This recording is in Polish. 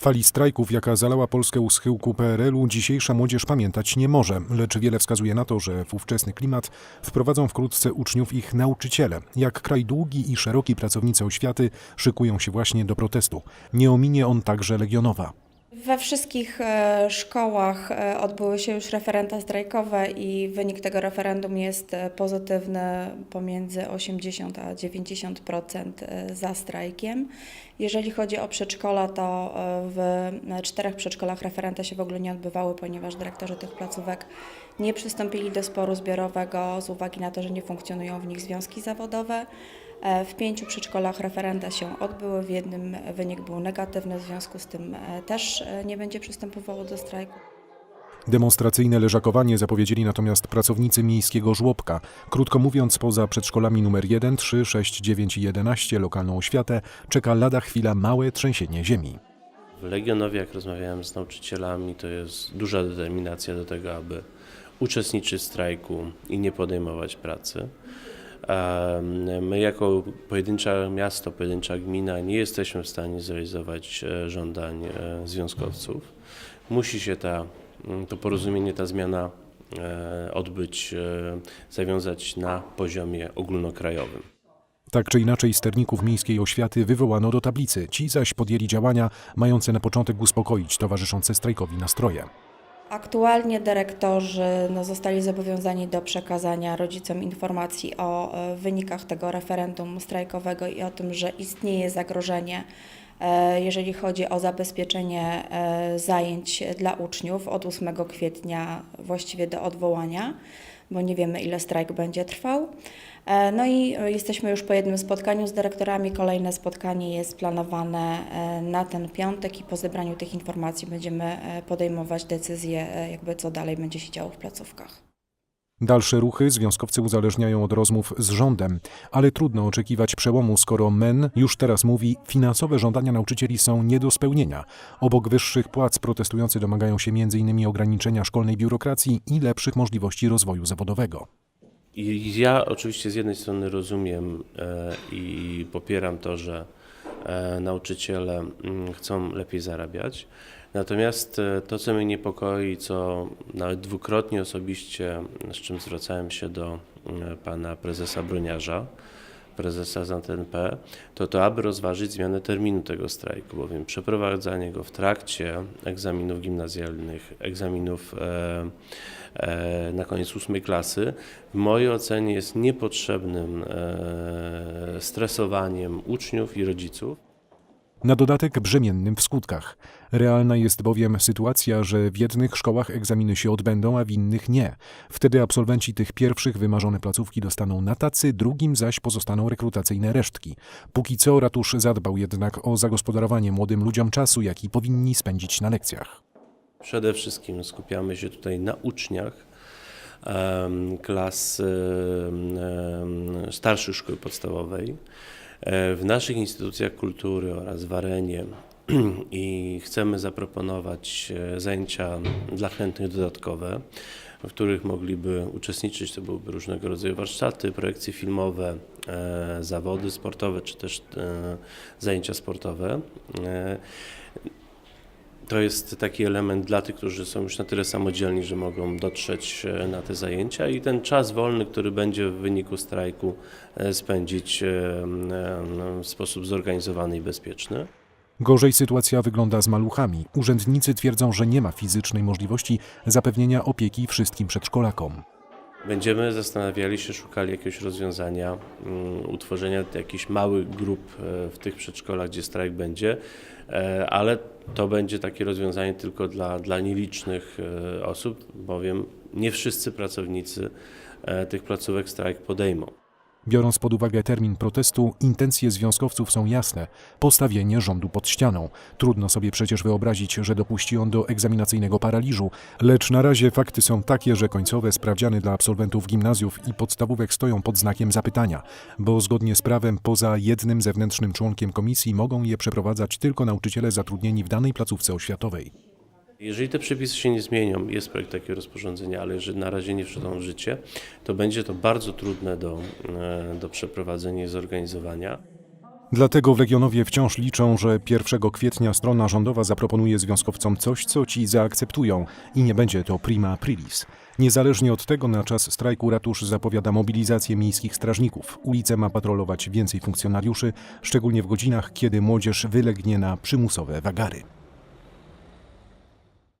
Fali strajków, jaka zalała Polskę u schyłku PRL-u, dzisiejsza młodzież pamiętać nie może, lecz wiele wskazuje na to, że w ówczesny klimat wprowadzą wkrótce uczniów ich nauczyciele. Jak kraj długi i szeroki pracownicy oświaty szykują się właśnie do protestu. Nie ominie on także Legionowa. We wszystkich e, szkołach e, odbyły się już referenda strajkowe i wynik tego referendum jest e, pozytywny pomiędzy 80 a 90% e, za strajkiem. Jeżeli chodzi o przedszkola, to w czterech przedszkolach referenda się w ogóle nie odbywały, ponieważ dyrektorzy tych placówek nie przystąpili do sporu zbiorowego z uwagi na to, że nie funkcjonują w nich związki zawodowe. E, W pięciu przedszkolach referenda się odbyły, w jednym wynik był negatywny, w związku z tym e, też e, nie będzie przystępowało do strajku. Demonstracyjne leżakowanie zapowiedzieli natomiast pracownicy miejskiego żłobka. Krótko mówiąc, poza przedszkolami numer 1, 3, 6, 9 i 11 lokalną oświatę czeka lada chwila małe trzęsienie ziemi. W Legionowie, jak rozmawiałem z nauczycielami, to jest duża determinacja do tego, aby uczestniczyć w strajku i nie podejmować pracy. My, jako pojedyncze miasto, pojedyncza gmina, nie jesteśmy w stanie zrealizować e, żądań e, związkowców. Musi się ta, mm, to porozumienie, ta zmiana e, odbyć, zawiązać na poziomie ogólnokrajowym. Tak czy inaczej sterników miejskiej oświaty wywołano do tablicy, ci zaś podjęli działania mające na początek uspokoić towarzyszące strajkowi nastroje. Aktualnie dyrektorzy no, zostali zobowiązani do przekazania rodzicom informacji o e, wynikach tego referendum strajkowego i o tym, że istnieje zagrożenie, jeżeli chodzi o zabezpieczenie e, zajęć dla uczniów od 8 kwietnia właściwie do odwołania, bo nie wiemy ile strajk będzie trwał. E, No i e, jesteśmy już po jednym spotkaniu z dyrektorami. Kolejne spotkanie jest planowane e, na ten piątek i po zebraniu tych informacji będziemy e, podejmować decyzję, e, jakby co dalej będzie się działo w placówkach. Dalsze ruchy związkowcy uzależniają od rozmów z rządem, ale trudno oczekiwać przełomu, skoro MEN już teraz mówi, finansowe żądania nauczycieli są nie do spełnienia. Obok wyższych płac protestujący domagają się m.in. ograniczenia szkolnej biurokracji i lepszych możliwości rozwoju zawodowego. I ja oczywiście z jednej strony rozumiem e, i popieram to, że nauczyciele mm, chcą lepiej zarabiać. Natomiast e, to, co mnie niepokoi, co nawet dwukrotnie osobiście, z czym zwracałem się do mm, pana prezesa Broniarza, prezesa z ANTNP, to to, aby rozważyć zmianę terminu tego strajku, bowiem przeprowadzanie go w trakcie egzaminów gimnazjalnych, egzaminów e, e, na koniec ósmej klasy, w mojej ocenie jest niepotrzebnym e, stresowaniem uczniów i rodziców. Na dodatek brzemiennym w skutkach. Realna jest bowiem sytuacja, że w jednych szkołach egzaminy się odbędą, a w innych nie. Wtedy absolwenci tych pierwszych wymarzone placówki dostaną na tacy, drugim zaś pozostaną rekrutacyjne resztki. Póki co ratusz zadbał jednak o zagospodarowanie młodym ludziom czasu, jaki powinni spędzić na lekcjach. Przede wszystkim skupiamy się tutaj na uczniach klas starszych szkoły podstawowej. E, W naszych instytucjach kultury oraz w arenie i chcemy zaproponować e, zajęcia dla chętnych dodatkowe, w których mogliby uczestniczyć. To byłyby różnego rodzaju warsztaty, projekcje filmowe, e, zawody sportowe czy też zajęcia sportowe. To jest taki element dla tych, którzy są już na tyle samodzielni, że mogą dotrzeć e, na te zajęcia i ten czas wolny, który będzie w wyniku strajku e, spędzić e, w sposób zorganizowany i bezpieczny. Gorzej sytuacja wygląda z maluchami. Urzędnicy twierdzą, że nie ma fizycznej możliwości zapewnienia opieki wszystkim przedszkolakom. Będziemy zastanawiali się, szukali jakiegoś rozwiązania, mm, utworzenia jakichś małych grup e, w tych przedszkolach, gdzie strajk będzie, e, ale to będzie takie rozwiązanie tylko dla, dla nielicznych e, osób, bowiem nie wszyscy pracownicy tych placówek strajk podejmą. Biorąc pod uwagę termin protestu, intencje związkowców są jasne. Postawienie rządu pod ścianą. Trudno sobie przecież wyobrazić, że dopuści on do egzaminacyjnego paraliżu, lecz na razie fakty są takie, że końcowe sprawdziany dla absolwentów gimnazjów i podstawówek stoją pod znakiem zapytania, bo zgodnie z prawem poza jednym zewnętrznym członkiem komisji mogą je przeprowadzać tylko nauczyciele zatrudnieni w danej placówce oświatowej. Jeżeli te przepisy się nie zmienią, jest projekt takiego rozporządzenia, ale jeżeli na razie nie wszedł w życie, to będzie to bardzo trudne do, e, do przeprowadzenia i zorganizowania. Dlatego Legionowie wciąż liczą, że 1 kwietnia strona rządowa zaproponuje związkowcom coś, co ci zaakceptują i nie będzie to prima aprilis. Niezależnie od tego na czas strajku ratusz zapowiada mobilizację miejskich strażników. Ulice ma patrolować więcej funkcjonariuszy, szczególnie w godzinach, kiedy młodzież wylegnie na przymusowe wagary.